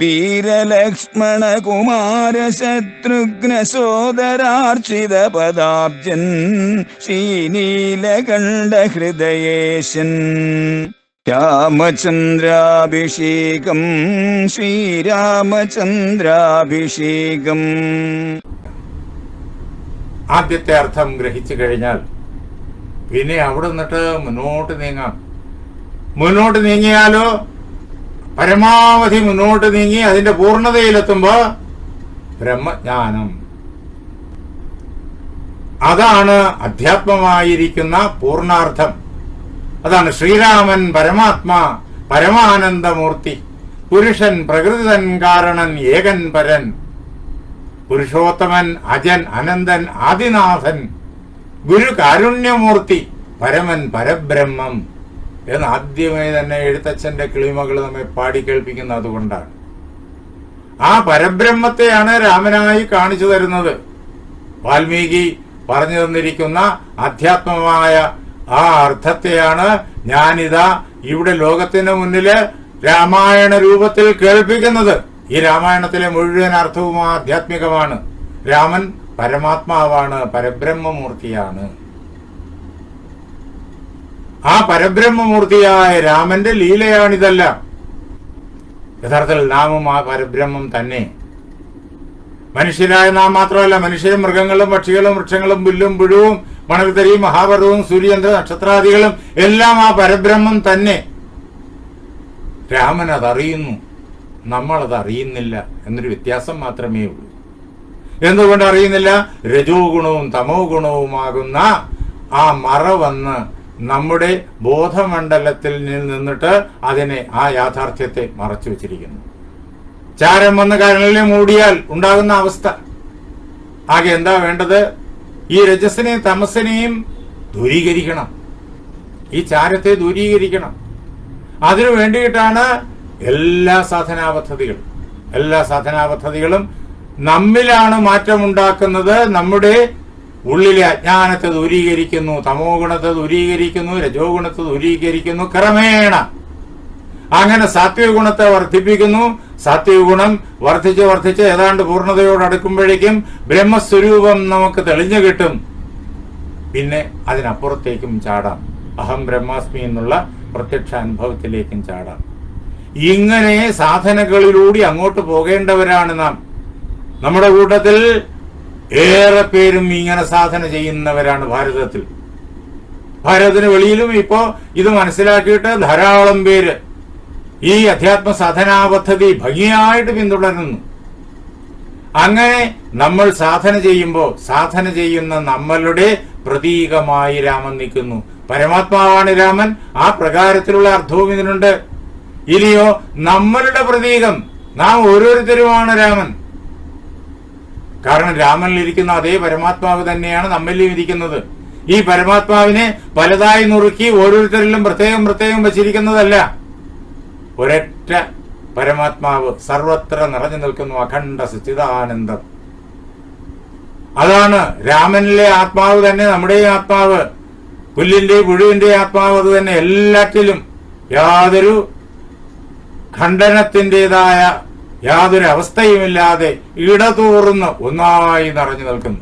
വീരലക്ഷ്മണ കുമാര ശത്രുഘ്ന സോദരാർച്ചിത പദാബ്ജൻ ശ്രീനീലകണ്ഠ ഹൃദയേശൻ രാമചന്ദ്രാഭിഷേകം ശ്രീരാമചന്ദ്രാഭിഷേകം. ആദ്യത്തെ അർത്ഥം ഗ്രഹിച്ചു കഴിഞ്ഞാൽ പിന്നെ അവിടെ നിന്നിട്ട് മുന്നോട്ട് നീങ്ങാം. മുന്നോട്ട് നീങ്ങിയാലോ പരമാവധി മുന്നോട്ട് നീങ്ങി അതിന്റെ പൂർണതയിലെത്തുമ്പോൾ ബ്രഹ്മജ്ഞാനം. അതാണ് അധ്യാത്മമായിരിക്കുന്ന പൂർണാർത്ഥം അതാണ് ശ്രീരാമൻ പരമാത്മാ പരമാനന്ദമൂർത്തി പുരുഷൻ പ്രകൃതിതൻ കാരണൻ ഏകൻ പരൻ പുരുഷോത്തമൻ അജൻ അനന്തൻ ആദിനാഥൻ ഗുരു കാരുണ്യമൂർത്തി പരമൻ പരബ്രഹ്മം. എന്ന് ആദ്യമേ തന്നെ എഴുത്തച്ഛന്റെ കിളിമകൾ നമ്മെ പാടി കേൾപ്പിക്കുന്നത് അതുകൊണ്ടാണ്. ആ പരബ്രഹ്മത്തെയാണ് രാമനായി കാണിച്ചു തരുന്നത്. വാൽമീകി പറഞ്ഞു തന്നിരിക്കുന്ന അധ്യാത്മമായ ആ അർത്ഥത്തെയാണ് ഞാനിതാ ഇവിടെ ലോകത്തിന് മുന്നിൽ രാമായണ രൂപത്തിൽ കേൾപ്പിക്കുന്നത്. ഈ രാമായണത്തിലെ മുഴുവൻ അർത്ഥവും ആധ്യാത്മികമാണ്. രാമൻ പരമാത്മാവാണ് പരബ്രഹ്മമൂർത്തിയാണ്. ആ പരബ്രഹ്മമൂർത്തിയായ രാമന്റെ ലീലയാണിതെല്ലാം. യഥാർത്ഥത്തിൽ നാമും ആ പരബ്രഹ്മം തന്നെ. മനുഷ്യരായ നാം മാത്രമല്ല മനുഷ്യരും മൃഗങ്ങളും പക്ഷികളും വൃക്ഷങ്ങളും പുല്ലും പുഴുവും മണൽത്തരിയും മഹാപർവവും സൂര്യചന്ദ്ര നക്ഷത്രാദികളും എല്ലാം ആ പരബ്രഹ്മം തന്നെ. രാമൻ അതറിയുന്നു നമ്മൾ അറിയുന്നില്ല എന്നൊരു വ്യത്യാസം മാത്രമേ ഉള്ളൂ. എന്തുകൊണ്ട് അറിയുന്നില്ല? രജോ ഗുണവും തമോ ഗുണവുമാകുന്ന ആ മറ വന്ന് നമ്മുടെ ബോധമണ്ഡലത്തിൽ നിന്നിട്ട് അതിനെ ആ യാഥാർത്ഥ്യത്തെ മറച്ചു വെച്ചിരിക്കുന്നു. ചാരം വന്ന് കരളിനെ മൂടിയാൽ ഉണ്ടാകുന്ന അവസ്ഥ. ആകെ എന്താ വേണ്ടത്? ഈ രജസിനെയും തമസിനെയും ദൂരീകരിക്കണം. ഈ ചാരത്തെ ദൂരീകരിക്കണം. അതിനു വേണ്ടിയിട്ടാണ് എല്ലാ സാധനാ പദ്ധതികളും എല്ലാ സാധനാ പദ്ധതികളും നമ്മിലാണ് മാറ്റമുണ്ടാക്കുന്നത്. നമ്മുടെ ഉള്ളിലെ അജ്ഞാനത്തെ ദൂരീകരിക്കുന്നു തമോ ഗുണത്തെ ദൂരീകരിക്കുന്നു രജോ ഗുണത്തെ ദൂരീകരിക്കുന്നു ക്രമേണ. അങ്ങനെ സാത്വിക ഗുണത്തെ വർദ്ധിപ്പിക്കുന്നു. സാത്വിക ഗുണം വർദ്ധിച്ച് വർദ്ധിച്ച് ഏതാണ്ട് പൂർണതയോട് അടുക്കുമ്പോഴേക്കും ബ്രഹ്മസ്വരൂപം നമുക്ക് തെളിഞ്ഞു കിട്ടും. പിന്നെ അതിനപ്പുറത്തേക്കും ചാടാം. അഹം ബ്രഹ്മാസ്മി എന്നുള്ള പ്രത്യക്ഷ അനുഭവത്തിലേക്കും ചാടാം. ഇങ്ങനെ സാധനകളിലൂടെ അങ്ങോട്ട് പോകേണ്ടവരാണ് നാം. നമ്മുടെ കൂട്ടത്തിൽ ഏറെ പേരും ഇങ്ങനെ സാധന ചെയ്യുന്നവരാണ് ഭാരതത്തിൽ. ഭാരതത്തിന് വെളിയിലും ഇപ്പോ ഇത് മനസ്സിലാക്കിയിട്ട് ധാരാളം പേര് ഈ അധ്യാത്മ സാധനാ പദ്ധതി ഭംഗിയായിട്ട് പിന്തുടരുന്നു. അങ്ങനെ നമ്മൾ സാധന ചെയ്യുമ്പോൾ സാധന ചെയ്യുന്ന നമ്മളുടെ പ്രതീകമായി രാമൻ നിൽക്കുന്നു. പരമാത്മാവാണ് രാമൻ. ആ പ്രകാരത്തിലുള്ള അർത്ഥവും ഇതിനുണ്ട്. ഇനിയോ നമ്മളുടെ പ്രതീകം. നാം ഓരോരുത്തരുമാണ് രാമൻ. കാരണം രാമനിൽ ഇരിക്കുന്ന അതേ പരമാത്മാവ് തന്നെയാണ് നമ്മളിലും ഇരിക്കുന്നത്. ഈ പരമാത്മാവിനെ പലതായി നുറുക്കി ഓരോരുത്തരിലും പ്രത്യേകം പ്രത്യേകം വച്ചിരിക്കുന്നതല്ല. ഒരൊറ്റ പരമാത്മാവ് സർവത്ര നിറഞ്ഞു നിൽക്കുന്നു അഖണ്ഡ സച്ചിദാനന്ദം അതാണ് രാമനിലെ ആത്മാവ് തന്നെ നമ്മുടെ ആത്മാവ്. പുല്ലിന്റെ പുഴുവിന്റെ ആത്മാവ് അത് തന്നെ എല്ലാറ്റിലും യാതൊരു ഖണ്ഡനത്തിന്റെതായ യാതൊരു അവസ്ഥയുമില്ലാതെ ഇടതൂർന്ന് ഒന്നായി നിറഞ്ഞു നിൽക്കുന്നു.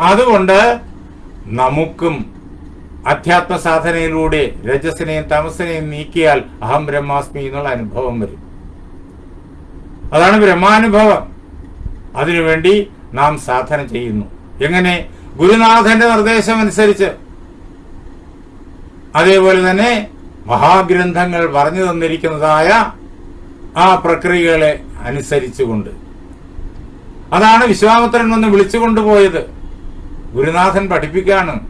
അതുകൊണ്ട് നമുക്കും അധ്യാത്മ സാധനയിലൂടെ രജസിനെയും തമസിനെയും നീക്കിയാൽ അഹം ബ്രഹ്മാസ്മി എന്നുള്ള അനുഭവം വരും. അതാണ് ബ്രഹ്മാനുഭവം. അതിനുവേണ്ടി നാം സാധന ചെയ്യുന്നു. എങ്ങനെ? ഗുരുനാഥന്റെ നിർദ്ദേശം അനുസരിച്ച് അതേപോലെ തന്നെ മഹാഗ്രന്ഥങ്ങൾ പറഞ്ഞു തന്നിരിക്കുന്നതായ ആ പ്രക്രിയകളെ അനുസരിച്ചുകൊണ്ട്. അതാണ് വിശ്വാമിത്രൻ വന്ന് വിളിച്ചുകൊണ്ടുപോയത്. ഗുരുനാഥൻ പഠിപ്പിക്കാണ്.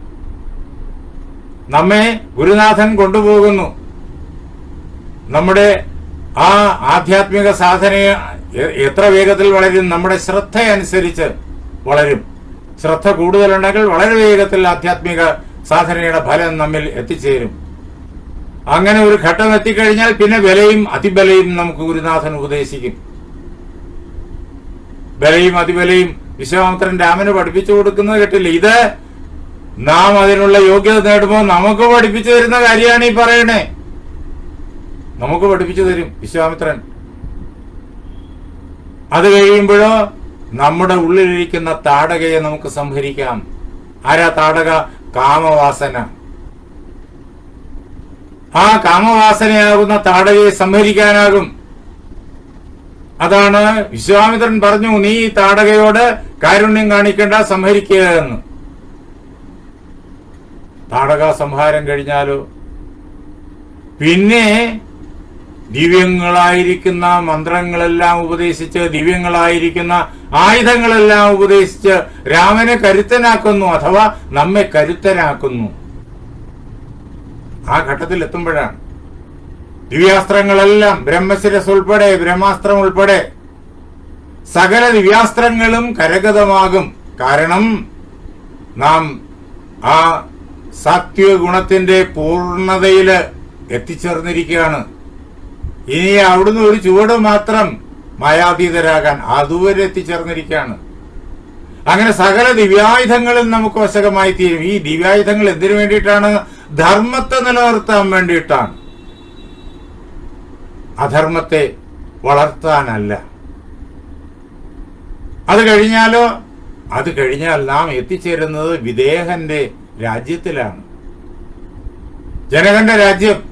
നമ്മെ ഗുരുനാഥൻ കൊണ്ടുപോകുന്നു. നമ്മുടെ ആ ആധ്യാത്മിക സാധനയെ എത്ര വേഗത്തിൽ വളരും നമ്മുടെ ശ്രദ്ധയനുസരിച്ച് വളരും. ശ്രദ്ധ കൂടുതലുണ്ടെങ്കിൽ വളരെ വേഗത്തിൽ ആധ്യാത്മിക സാധനയുടെ ഫലം നമ്മിൽ എത്തിച്ചേരും. അങ്ങനെ ഒരു ഘട്ടം എത്തിക്കഴിഞ്ഞാൽ പിന്നെ വിലയും അതിബലയും നമുക്ക് ഗുരുനാഥൻ ഉപദേശിക്കും. ബലയും അതിബലയും വിശ്വാമിത്രൻ രാമന് പഠിപ്പിച്ചു കൊടുക്കുന്നത് കേട്ടില്ല. ഇത് നാം അതിനുള്ള യോഗ്യത നേടുമ്പോൾ നമുക്ക് പഠിപ്പിച്ചു തരുന്ന കാര്യമാണ് ഈ പറയണേ. നമുക്ക് പഠിപ്പിച്ചു തരും വിശ്വാമിത്രൻ. അത് കഴിയുമ്പോഴോ നമ്മുടെ ഉള്ളിലിരിക്കുന്ന താടകയെ നമുക്ക് സംഹരിക്കാം. ആരാ താടക? കാമവാസന. ആ കാമവാസനയാകുന്ന താടകയെ സംഹരിക്കാനാകും. അതാണ് വിശ്വാമിത്രൻ പറഞ്ഞു നീ താടകയോട് കാരുണ്യം കാണിക്കേണ്ട സംഹരിക്കുക എന്ന്. താടക സംഹാരം കഴിഞ്ഞാലോ? പിന്നെ ദിവ്യങ്ങളായിരിക്കുന്ന മന്ത്രങ്ങളെല്ലാം ഉപദേശിച്ച് ദിവ്യങ്ങളായിരിക്കുന്ന ആയുധങ്ങളെല്ലാം ഉപദേശിച്ച് രാമനെ കരുത്തനാക്കുന്നു അഥവാ നമ്മെ കരുത്തനാക്കുന്നു. ആ ഘട്ടത്തിൽ എത്തുമ്പോഴാണ് ദിവ്യാസ്ത്രങ്ങളെല്ലാം ബ്രഹ്മശിരസ് ഉൾപ്പെടെ ബ്രഹ്മാസ്ത്രം ഉൾപ്പെടെ സകല ദിവ്യാസ്ത്രങ്ങളും കരഗതമാകും. കാരണം നാം ആ സാത്വിക ഗുണത്തിന്റെ പൂർണതയിൽ എത്തിച്ചേർന്നിരിക്കുകയാണ്. ഇനി അവിടുന്ന് ഒരു ചുവട് മാത്രം മായാതീതരാകാൻ അതുവരെ എത്തിച്ചേർന്നിരിക്കുകയാണ്. അങ്ങനെ സകല ദിവ്യായുധങ്ങളും നമുക്ക് വശകമായി തീരും ഈ ദിവ്യായുധങ്ങൾ എന്തിനു വേണ്ടിയിട്ടാണ്? ധർമ്മത്തെ നിലനിർത്താൻ വേണ്ടിയിട്ടാണ്. അധർമ്മത്തെ വളർത്താനല്ല. അത് കഴിഞ്ഞാലോ? അത് കഴിഞ്ഞാൽ നാം എത്തിച്ചേരുന്നത് വിദേഹന്റെ രാജ്യത്തിലാണ്. ജനകന്റെ രാജ്യം.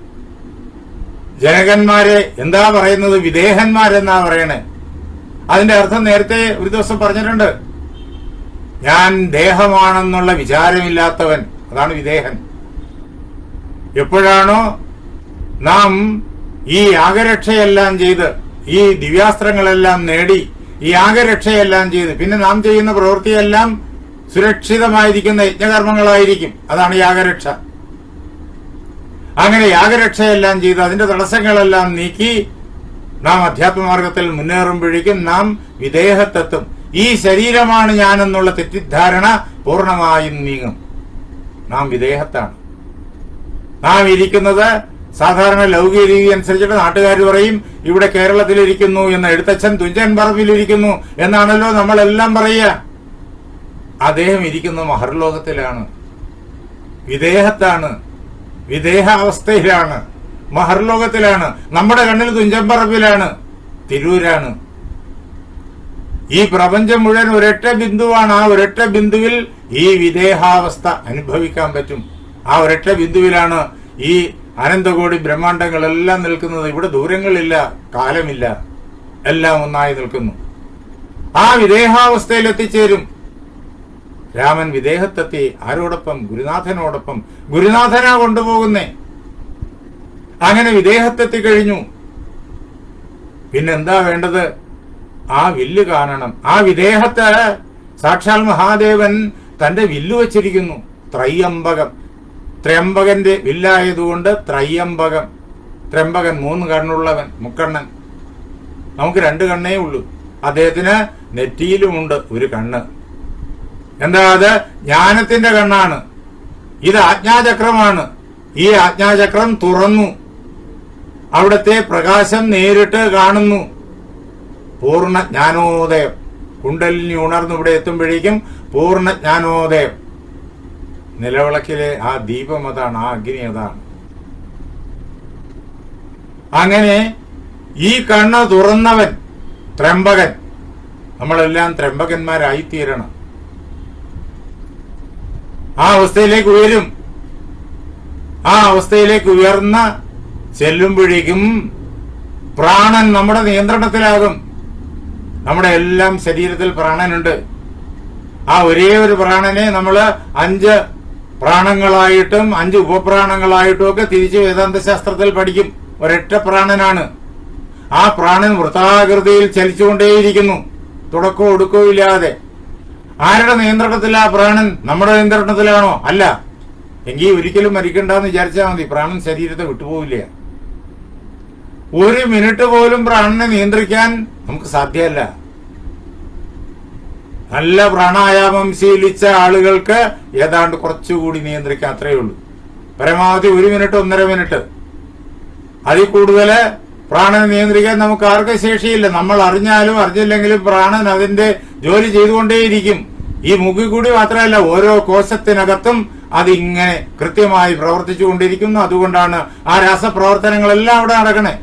ജനകന്മാരെ എന്താ പറയുന്നത്? വിദേഹന്മാരെന്നാ പറയണേ. അതിന്റെ അർത്ഥം നേരത്തെ ഒരു ദിവസം പറഞ്ഞിട്ടുണ്ട്. ഞാൻ ദേഹമാണെന്നുള്ള വിചാരമില്ലാത്തവൻ. അതാണ് വിദേഹൻ. എപ്പോഴാണോ നാം ഈ യാഗരക്ഷയെല്ലാം ചെയ്ത് ഈ ദിവ്യാസ്ത്രങ്ങളെല്ലാം നേടി ഈ യാഗരക്ഷയെല്ലാം ചെയ്ത് പിന്നെ നാം ചെയ്യുന്ന പ്രവൃത്തിയെല്ലാം സുരക്ഷിതമായിരിക്കുന്ന യജ്ഞകർമ്മങ്ങളായിരിക്കും. അതാണ് യാഗരക്ഷ അങ്ങനെ യാഗരക്ഷയെല്ലാം ചെയ്ത് അതിന്റെ തടസ്സങ്ങളെല്ലാം നീക്കി നാം അധ്യാത്മമാർഗത്തിൽ മുന്നേറുമ്പോഴേക്കും നാം വിദേഹത്തെത്തും. ഈ ശരീരമാണ് ഞാനെന്നുള്ള തെറ്റിദ്ധാരണ പൂർണമായും നീങ്ങും. നാം വിദേഹത്താണ്. നാം ഇരിക്കുന്നത് സാധാരണ ലൗകിക രീതി അനുസരിച്ചിട്ട് നാട്ടുകാർ പറയും ഇവിടെ കേരളത്തിലിരിക്കുന്നു എന്ന് എഴുത്തച്ഛൻ തുഞ്ചൻ പറമ്പിലിരിക്കുന്നു എന്നാണല്ലോ നമ്മളെല്ലാം പറയുക. അദ്ദേഹം ഇരിക്കുന്ന മഹർലോകത്തിലാണ്. വിദേഹത്താണ്. വിദേഹാവസ്ഥയിലാണ്. മഹർലോകത്തിലാണ്. നമ്മുടെ കണ്ണിൽ തുഞ്ചമ്പറമ്പിലാണ് തിരൂരാണ്. ഈ പ്രപഞ്ചം മുഴുവൻ ഒരൊറ്റ ബിന്ദുവാണ്. ആ ഒരൊറ്റ ബിന്ദുവിൽ ഈ വിദേഹാവസ്ഥ അനുഭവിക്കാൻ പറ്റും. ആ ഒരൊറ്റ ബിന്ദുവിലാണ് ഈ അനന്തകോടി ബ്രഹ്മാണ്ടങ്ങളെല്ലാം നിൽക്കുന്നത് ഇവിടെ ദൂരങ്ങളില്ല കാലമില്ല. എല്ലാം ഒന്നായി നിൽക്കുന്നു. ആ വിദേഹാവസ്ഥയിൽ എത്തിച്ചേരും രാമൻ വിദേഹത്തെത്തി ആരോടൊപ്പം? ഗുരുനാഥനോടൊപ്പം. ഗുരുനാഥനാ കൊണ്ടുപോകുന്നേ. അങ്ങനെ വിദേഹത്തെത്തി കഴിഞ്ഞു. പിന്നെന്താ വേണ്ടത്? ആ വില്ല് കാണണം. ആ വിദേഹത്തെ സാക്ഷാൽ മഹാദേവൻ തന്റെ വില്ല് വച്ചിരിക്കുന്നു. ത്രയംബകം. ത്രയംബകന്റെ വില്ലായതുകൊണ്ട് ത്രയംബകം. ത്രയംബകൻ മൂന്ന് കണ്ണുള്ളവൻ മുക്കണ്ണൻ. നമുക്ക് രണ്ട് കണ്ണേ ഉള്ളൂ. അദ്ദേഹത്തിന് നെറ്റിയിലുമുണ്ട് ഒരു കണ്ണ്. എന്താ അത്? ജ്ഞാനത്തിന്റെ കണ്ണാണ്. ഇത് ആജ്ഞാചക്രമാണ്. ഈ ആജ്ഞാചക്രം തുറന്നു. അവിടുത്തെ പ്രകാശം നേരിട്ട് കാണുന്നു. പൂർണ ജ്ഞാനോദയം. കുണ്ടലിനി ഉണർന്നു ഇവിടെ എത്തുമ്പോഴേക്കും പൂർണ ജ്ഞാനോദയം. നിലവിളക്കിലെ ആ ദീപം അതാണ് ആ അഗ്നി അതാണ്. അങ്ങനെ ഈ കണ്ണ് തുറന്നവൻ ത്രംബകൻ. നമ്മളെല്ലാം ത്രംബകന്മാരായിത്തീരണം. ആ അവസ്ഥയിലേക്ക് ഉയരും. ആ അവസ്ഥയിലേക്ക് ഉയർന്ന ചെല്ലുമ്പോഴേക്കും പ്രാണൻ നമ്മുടെ നിയന്ത്രണത്തിലാകും. നമ്മുടെ എല്ലാം ശരീരത്തിൽ പ്രാണനുണ്ട്. ആ ഒരേ ഒരു പ്രാണനെ നമ്മൾ അഞ്ച് പ്രാണങ്ങളായിട്ടും അഞ്ച് ഉപപ്രാണങ്ങളായിട്ടും ഒക്കെ തിരിച്ച് വേദാന്ത ശാസ്ത്രത്തിൽ പഠിക്കും. ഒരൊറ്റ പ്രാണനാണ്. ആ പ്രാണൻ വൃത്താകൃതിയിൽ ചലിച്ചുകൊണ്ടേയിരിക്കുന്നു. തുടക്കവും ഒടുക്കവും ഇല്ലാതെ. ആരുടെ നിയന്ത്രണത്തിലാ പ്രാണൻ നമ്മുടെ നിയന്ത്രണത്തിലാണോ? അല്ല. എങ്കിൽ ഒരിക്കലും മരിക്കണ്ടെന്ന് വിചാരിച്ചാൽ മതി. പ്രാണൻ ശരീരത്തെ വിട്ടുപോവില്ല. ഒരു മിനിറ്റ് പോലും പ്രാണനെ നിയന്ത്രിക്കാൻ നമുക്ക് സാധ്യമല്ല. നല്ല പ്രാണായാമം ശീലിച്ച ആളുകൾക്ക് ഏതാണ്ട് കുറച്ചുകൂടി നിയന്ത്രിക്കാൻ അത്രയേ ഉള്ളൂ. പരമാവധി ഒരു മിനിറ്റ് ഒന്നര മിനിറ്റ്. അതിൽ കൂടുതൽ പ്രാണനെ നിയന്ത്രിക്കാൻ നമുക്ക് ആർക്കും ശേഷിയില്ല. നമ്മൾ അറിഞ്ഞാലും അറിഞ്ഞില്ലെങ്കിലും പ്രാണൻ അതിന്റെ ജോലി ചെയ്തുകൊണ്ടേയിരിക്കും. ഈ മുഖി കൂടി മാത്രമല്ല ഓരോ കോശത്തിനകത്തും അതിങ്ങനെ കൃത്യമായി പ്രവർത്തിച്ചുകൊണ്ടിരിക്കുന്നു. അതുകൊണ്ടാണ് ആ രാസപ്രവർത്തനങ്ങളെല്ലാം അവിടെ നടക്കണേ.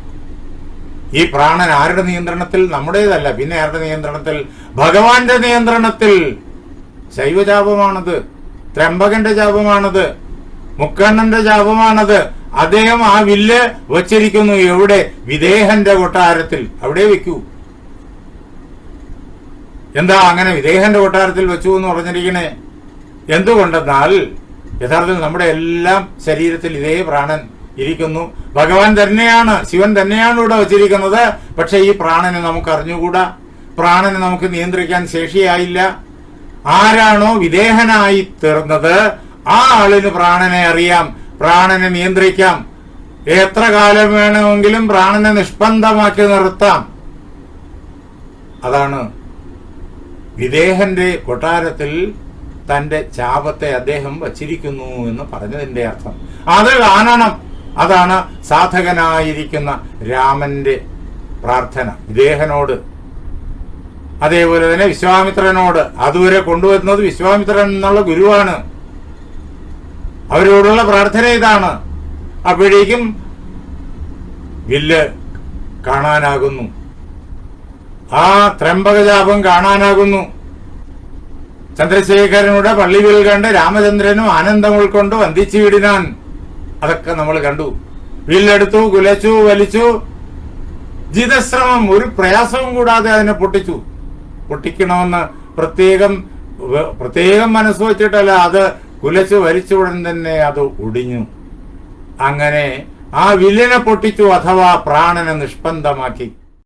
ഈ പ്രാണൻ ആരുടെ നിയന്ത്രണത്തിൽ? നമ്മുടേതല്ല. പിന്നെ ആരുടെ നിയന്ത്രണത്തിൽ? ഭഗവാന്റെ നിയന്ത്രണത്തിൽ. ശൈവജാപമാണത്. ത്രംബകന്റെ ജാപമാണത്. മുക്കണ്ണന്റെ ജാപമാണത്. അദ്ദേഹം ആ വില്ല് വച്ചിരിക്കുന്നു എവിടെ? വിദേഹന്റെ കൊട്ടാരത്തിൽ. അവിടെ വെക്കൂ. എന്താ അങ്ങനെ വിദേഹന്റെ കൊട്ടാരത്തിൽ വെച്ചു എന്ന് പറഞ്ഞിരിക്കണേ? എന്തുകൊണ്ടെന്നാൽ യഥാർത്ഥത്തിൽ നമ്മുടെ എല്ലാം ശരീരത്തിൽ ഇതേ പ്രാണൻ ഇരിക്കുന്നു. ഭഗവാൻ തന്നെയാണ് ശിവൻ തന്നെയാണ് ഇവിടെ വച്ചിരിക്കുന്നത്. പക്ഷെ ഈ പ്രാണനെ നമുക്ക് അറിഞ്ഞുകൂടാ. പ്രാണനെ നമുക്ക് നിയന്ത്രിക്കാൻ ശേഷിയായില്ല. ആരാണോ വിദേഹനായി തീർന്നത് ആ ആളിന് പ്രാണനെ അറിയാം പ്രാണനെ നിയന്ത്രിക്കാം. എത്ര കാലം വേണമെങ്കിലും പ്രാണനെ നിഷ്പന്ദമാക്കി നിർത്താം. അതാണ് വിദേഹന്റെ കൊട്ടാരത്തിൽ തന്റെ ചാപത്തെ അദ്ദേഹം വച്ചിരിക്കുന്നു എന്ന് പറഞ്ഞതിന്റെ അർത്ഥം. അത് കാണണം. അതാണ് സാധകനായിരിക്കുന്ന രാമന്റെ പ്രാർത്ഥന. ഇദ്ദേഹനോട് അതേപോലെ തന്നെ വിശ്വാമിത്രനോട് അതുവരെ കൊണ്ടുവരുന്നത് വിശ്വാമിത്രൻ എന്നുള്ള ഗുരുവാണ്. അവരോടുള്ള പ്രാർത്ഥന ഇതാണ്. അപ്പോഴേക്കും വില്ല് കാണാനാകുന്നു. ആ ത്രംബകജാപം കാണാനാകുന്നു. ചന്ദ്രശേഖരനുടെ പള്ളിവിൽ കണ്ട് രാമചന്ദ്രനും ആനന്ദം ഉൾക്കൊണ്ട് വന്ദിച്ചു വിടിനാൻ. അതൊക്കെ നമ്മൾ കണ്ടു. വില്ലെടുത്തു കുലച്ചു വലിച്ചു. ജിതശ്രമം ഒരു പ്രയാസവും കൂടാതെ അതിനെ പൊട്ടിച്ചു. പൊട്ടിക്കണമെന്ന് പ്രത്യേകം പ്രത്യേകം മനസ്സ് വെച്ചിട്ടല്ല അത് കുലച്ചു വലിച്ച ഉടൻ തന്നെ അത് ഒടിഞ്ഞു. അങ്ങനെ ആ വില്ലിനെ പൊട്ടിച്ചു അഥവാ പ്രാണനെ നിഷ്പന്ദമാക്കി